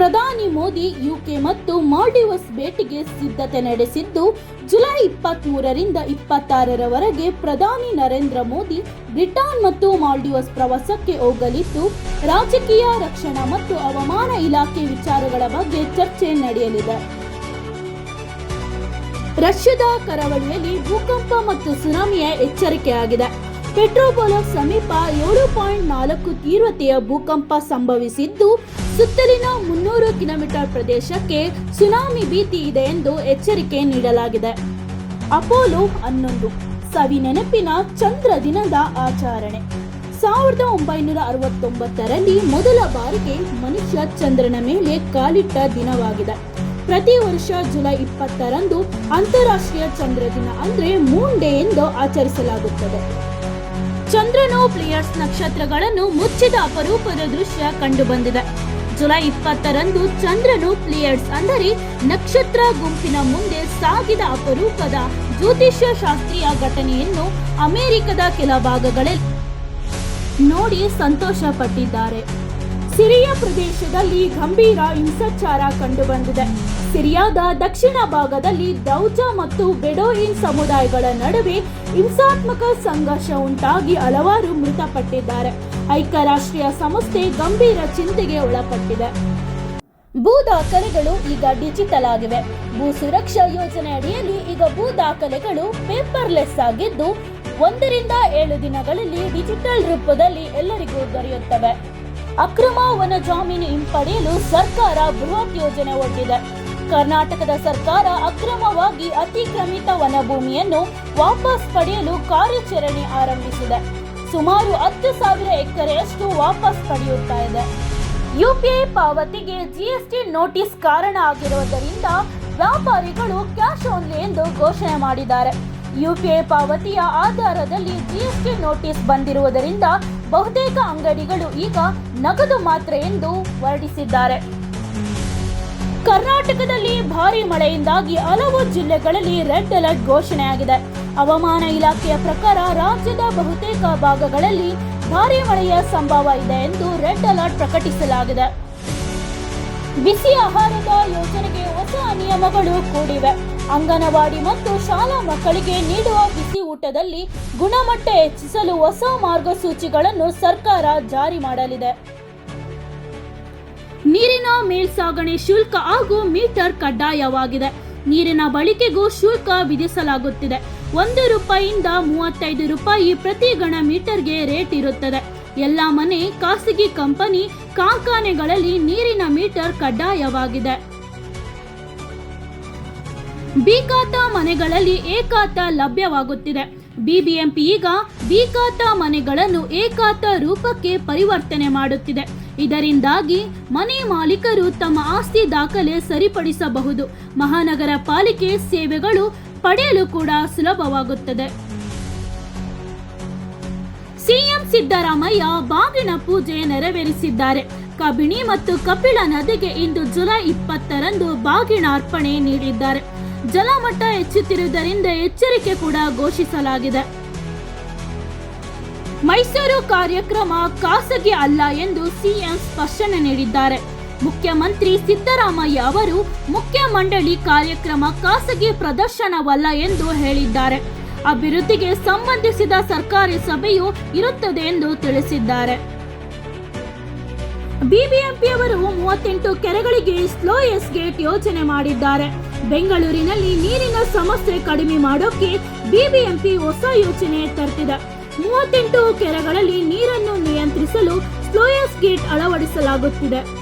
ಪ್ರಧಾನಿ ಮೋದಿ ಯುಕೆ ಮತ್ತು ಮಾಲ್ಡೀವ್ಸ್ ಭೇಟಿಗೆ ಸಿದ್ಧತೆ ನಡೆಸಿದ್ದು ಜುಲೈ ಇಪ್ಪತ್ತ್ ಮೂರರಿಂದ ಇಪ್ಪತ್ತಾರರವರೆಗೆ ಪ್ರಧಾನಿ ನರೇಂದ್ರ ಮೋದಿ ಬ್ರಿಟನ್ ಮತ್ತು ಮಾಲ್ಡೀವ್ಸ್ ಪ್ರವಾಸಕ್ಕೆ ಹೋಗಲಿದ್ದು, ರಾಜಕೀಯ, ರಕ್ಷಣಾ ಮತ್ತು ಹವಾಮಾನ ಇಲಾಖೆ ವಿಚಾರಗಳ ಬಗ್ಗೆ ಚರ್ಚೆ ನಡೆಯಲಿದೆ. ರಷ್ಯಾದ ಕರಾವಳಿಯಲ್ಲಿ ಭೂಕಂಪ ಮತ್ತು ಸುನಾಮಿಯ ಎಚ್ಚರಿಕೆಯಾಗಿದೆ ಪೆಟ್ರೋಪೋಲಸ್ ಸಮೀಪ ಏಳು ಪಾಯಿಂಟ್ ನಾಲ್ಕು ತೀವ್ರತೆಯ ಭೂಕಂಪ ಸಂಭವಿಸಿದ್ದು ಸುತ್ತಲಿನ ಮುನ್ನೂರು ಕಿಲೋಮೀಟರ್ ಪ್ರದೇಶಕ್ಕೆ ಸುನಾಮಿ ಭೀತಿ ಇದೆ ಎಂದು ಎಚ್ಚರಿಕೆ ನೀಡಲಾಗಿದೆ. ಅಪೋಲೋ ಹನ್ನೊಂದು, ಸವಿ ನೆನಪಿನ ಚಂದ್ರ ದಿನದ ಆಚರಣೆ. ಸಾವಿರದ ಒಂಬೈನೂರ ಅರವತ್ತೊಂಬತ್ತರಲ್ಲಿ ಮೊದಲ ಬಾರಿಗೆ ಮನುಷ್ಯ ಚಂದ್ರನ ಮೇಲೆ ಕಾಲಿಟ್ಟ ದಿನವಾಗಿದೆ. ಪ್ರತಿ ವರ್ಷ ಜುಲೈ ಇಪ್ಪತ್ತರಂದು ಅಂತಾರಾಷ್ಟ್ರೀಯ ಚಂದ್ರ ದಿನ ಅಂದ್ರೆ ಮೂನ್ ಡೇ ಎಂದು ಆಚರಿಸಲಾಗುತ್ತದೆ. ಚಂದ್ರನು ಪ್ಲೇಯರ್ಸ್ ನಕ್ಷತ್ರಗಳನ್ನು ಮುಚ್ಚಿದ ಅಪರೂಪದ ದೃಶ್ಯ ಕಂಡುಬಂದಿದೆ. ಜುಲೈ ಇಪ್ಪತ್ತರಂದು ಚಂದ್ರನು ಪ್ಲಿಯರ್ಸ್ ಅಂದರೆ ನಕ್ಷತ್ರ ಗುಂಪಿನ ಮುಂದೆ ಸಾಗಿದ ಅಪರೂಪದ ಜ್ಯೋತಿಷ್ಯ ಶಾಸ್ತ್ರೀಯ ಘಟನೆಯನ್ನು ಅಮೆರಿಕದ ಕೆಲ ಭಾಗಗಳಲ್ಲಿ ನೋಡಿ ಸಂತೋಷ ಪಟ್ಟಿದ್ದಾರೆ ಸಿರಿಯಾ ಪ್ರದೇಶದಲ್ಲಿ ಗಂಭೀರ ಹಿಂಸಾಚಾರ ಕಂಡುಬಂದಿದೆ. ಸಿರಿಯಾದ ದಕ್ಷಿಣ ಭಾಗದಲ್ಲಿ ದೌಜಾ ಮತ್ತು ಬೆಡೋಯಿನ್ ಸಮುದಾಯಗಳ ನಡುವೆ ಹಿಂಸಾತ್ಮಕ ಸಂಘರ್ಷ ಉಂಟಾಗಿ ಹಲವಾರು ಮೃತಪಟ್ಟಿದ್ದಾರೆ. ಐಕ್ಯರಾಷ್ಟ್ರೀಯ ಸಂಸ್ಥೆ ಗಂಭೀರ ಚಿಂತೆಗೆ ಒಳಪಟ್ಟಿದೆ. ಭೂ ದಾಖಲೆಗಳು ಈಗ ಡಿಜಿಟಲ್ ಆಗಿವೆ. ಭೂ ಸುರಕ್ಷಾ ಯೋಜನೆ ಅಡಿಯಲ್ಲಿ ಈಗ ಭೂ ದಾಖಲೆಗಳು ಪೇಪರ್ಲೆಸ್ ಆಗಿದ್ದು, ಒಂದರಿಂದ ಏಳು ದಿನಗಳಲ್ಲಿ ಡಿಜಿಟಲ್ ರೂಪದಲ್ಲಿ ಎಲ್ಲರಿಗೂ ದೊರೆಯುತ್ತವೆ. ಅಕ್ರಮ ವನ ಜಾಮೀನು ಹಿಂಪಡೆಯಲು ಸರ್ಕಾರ ಬೃಹತ್ ಯೋಜನೆ ಒಡ್ಡಿದೆ. ಕರ್ನಾಟಕದ ಸರ್ಕಾರ ಅಕ್ರಮವಾಗಿ ಅತಿಕ್ರಮಿತ ವನಭೂಮಿಯನ್ನು ವಾಪಸ್ ಪಡೆಯಲು ಕಾರ್ಯಾಚರಣೆ ಆರಂಭಿಸಿದೆ. ಸುಮಾರು ಹತ್ತು ಸಾವಿರ ಎಕರೆಯಷ್ಟು ವಾಪಸ್ ಪಡೆಯುತ್ತಾ ಇದೆ. ಯುಪಿಐ ಪಾವತಿಗೆ ಜಿಎಸ್ಟಿ ನೋಟಿಸ್ ಕಾರಣ ಆಗಿರುವುದರಿಂದ ವ್ಯಾಪಾರಿಗಳು ಕ್ಯಾಶ್ ಓನ್ಲಿ ಎಂದು ಘೋಷಣೆ ಮಾಡಿದ್ದಾರೆ. ಯುಪಿಐ ಪಾವತಿಯ ಆಧಾರದಲ್ಲಿ ಜಿಎಸ್ಟಿ ನೋಟಿಸ್ ಬಂದಿರುವುದರಿಂದ ಬಹುತೇಕ ಅಂಗಡಿಗಳು ಈಗ ನಗದು ಮಾತ್ರ ಎಂದು ಹೊರಡಿಸಿದ್ದಾರೆ. ಕರ್ನಾಟಕದಲ್ಲಿ ಭಾರಿ ಮಳೆಯಿಂದಾಗಿ ಹಲವು ಜಿಲ್ಲೆಗಳಲ್ಲಿ ರೆಡ್ ಅಲರ್ಟ್ ಘೋಷಣೆಯಾಗಿದೆ. ಹವಾಮಾನ ಇಲಾಖೆಯ ಪ್ರಕಾರ ರಾಜ್ಯದ ಬಹುತೇಕ ಭಾಗಗಳಲ್ಲಿ ಭಾರಿ ಮಳೆಯ ಸಂಭವ ಇದೆ ಎಂದು ರೆಡ್ ಅಲರ್ಟ್ ಪ್ರಕಟಿಸಲಾಗಿದೆ. ಬಿಸಿ ಆಹಾರದ ಯೋಜನೆಗೆ ಹೊಸ ನಿಯಮಗಳು ಕೂಡಿವೆ. ಅಂಗನವಾಡಿ ಮತ್ತು ಶಾಲಾ ಮಕ್ಕಳಿಗೆ ನೀಡುವ ಬಿಸಿ ಊಟದಲ್ಲಿ ಗುಣಮಟ್ಟ ಹೆಚ್ಚಿಸಲು ಹೊಸ ಮಾರ್ಗಸೂಚಿಗಳನ್ನು ಸರ್ಕಾರ ಜಾರಿ ಮಾಡಲಿದೆ. ನೀರಿನ ಮೇಲ್ಸಾಗಣೆ ಶುಲ್ಕ ಹಾಗೂ ಮೀಟರ್ ಕಡ್ಡಾಯವಾಗಿದೆ. ನೀರಿನ ಬಳಕೆಗೂ ಶುಲ್ಕ ವಿಧಿಸಲಾಗುತ್ತಿದೆ. ಒಂದು ರೂಪಾಯಿಯಿಂದ ಮೂವತ್ತೈದು ರೂಪಾಯಿ ಪ್ರತಿ ಗಣ ಮೀಟರ್ಗೆ ರೇಟ್ ಇರುತ್ತದೆ. ಎಲ್ಲ ಮನೆ, ಖಾಸಗಿ ಕಂಪನಿ, ಕಾರ್ಖಾನೆಗಳಲ್ಲಿ ನೀರಿನ ಮೀಟರ್ ಕಡ್ಡಾಯವಾಗಿದೆ. ಬಿಖಾತ ಮನೆಗಳಲ್ಲಿ ಏಕಾತ ಲಭ್ಯವಾಗುತ್ತಿದೆ. ಬಿಬಿಎಂಪಿ ಈಗ ಬಿಖಾತ ಮನೆಗಳನ್ನು ಏಕಾತ ರೂಪಕ್ಕೆ ಪರಿವರ್ತನೆ ಮಾಡುತ್ತಿದೆ. ಇದರಿಂದಾಗಿ ಮನೆ ಮಾಲೀಕರು ತಮ್ಮ ಆಸ್ತಿ ದಾಖಲೆ ಸರಿಪಡಿಸಬಹುದು. ಮಹಾನಗರ ಪಾಲಿಕೆ ಸೇವೆಗಳು ಪಡೆಯಲು ಕೂಡ ಸುಲಭವಾಗುತ್ತದೆ. ಸಿಎಂ ಸಿದ್ದರಾಮಯ್ಯ ಬಾಗಿನ ಪೂಜೆ ನೆರವೇರಿಸಿದ್ದಾರೆ. ಕಬಿಣಿ ಮತ್ತು ಕಪಿಳ ನದಿಗೆ ಇಂದು ಜುಲೈ ಇಪ್ಪತ್ತರಂದು ಬಾಗಿನ ಅರ್ಪಣೆ ನೀಡಿದ್ದಾರೆ. ಜಲಮಟ್ಟ ಹೆಚ್ಚುತ್ತಿರುವುದರಿಂದ ಎಚ್ಚರಿಕೆ ಕೂಡ ಘೋಷಿಸಲಾಗಿದೆ. ಮೈಸೂರು ಕಾರ್ಯಕ್ರಮ ಖಾಸಗಿ ಅಲ್ಲ ಎಂದು ಸಿಎಂ ಸ್ಪಷ್ಟನೆ ನೀಡಿದ್ದಾರೆ. ಮುಖ್ಯಮಂತ್ರಿ ಸಿದ್ದರಾಮಯ್ಯ ಅವರು ಮುಖ್ಯ ಮಂಡಳಿ ಕಾರ್ಯಕ್ರಮ ಖಾಸಗಿ ಪ್ರದರ್ಶನವಲ್ಲ ಎಂದು ಹೇಳಿದ್ದಾರೆ. ಅಭಿವೃದ್ಧಿಗೆ ಸಂಬಂಧಿಸಿದ ಸರ್ಕಾರಿ ಸಭೆಯು ಇರುತ್ತದೆ ಎಂದು ತಿಳಿಸಿದ್ದಾರೆ. ಬಿಬಿಎಂಪಿಯವರು ಮೂವತ್ತೆಂಟು ಕೆರೆಗಳಿಗೆ ಸ್ಲೋ ಎಸ್ ಗೇಟ್ ಯೋಜನೆ ಮಾಡಿದ್ದಾರೆ. ಬೆಂಗಳೂರಿನಲ್ಲಿ ನೀರಿನ ಸಮಸ್ಯೆ ಕಡಿಮೆ ಮಾಡೋಕೆ ಬಿಬಿಎಂಪಿ ಹೊಸ ಯೋಜನೆ ತರ್ತಿದೆ. ಮೂವತ್ತೆಂಟು ಕೆರೆಗಳಲ್ಲಿ ನೀರನ್ನು ನಿಯಂತ್ರಿಸಲು ಸ್ಲೋಯಸ್ ಗೇಟ್ ಅಳವಡಿಸಲಾಗುತ್ತಿದೆ.